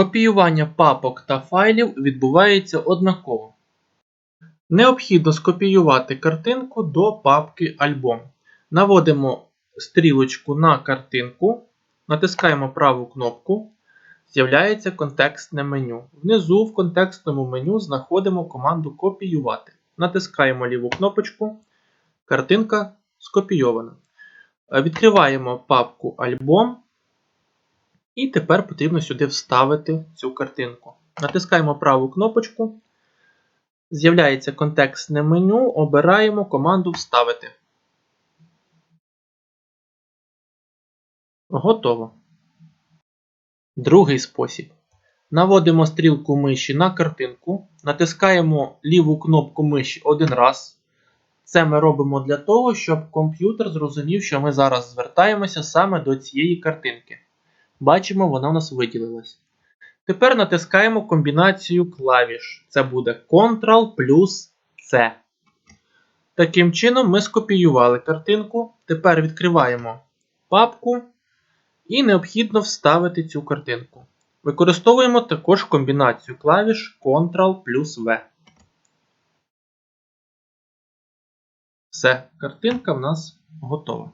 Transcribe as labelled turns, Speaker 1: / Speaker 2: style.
Speaker 1: Копіювання папок та файлів відбувається однаково. Необхідно скопіювати картинку до папки Альбом. Наводимо стрілочку на картинку, натискаємо праву кнопку. З'являється контекстне меню. Внизу в контекстному меню знаходимо команду Копіювати. Натискаємо ліву кнопочку. Картинка скопійована. Відкриваємо папку Альбом. І тепер потрібно сюди вставити цю картинку. Натискаємо праву кнопочку. З'являється контекстне меню. Обираємо команду Вставити. Готово. Другий спосіб. Наводимо стрілку миші на картинку, натискаємо ліву кнопку миші один раз. Це ми робимо для того, щоб комп'ютер зрозумів, що ми зараз звертаємося саме до цієї картинки. Бачимо, вона у нас виділилась. Тепер натискаємо комбінацію клавіш. Це буде Ctrl плюс C. Таким чином, ми скопіювали картинку. Тепер відкриваємо папку і необхідно вставити цю картинку. Використовуємо також комбінацію клавіш Ctrl плюс V. Все, картинка в нас готова.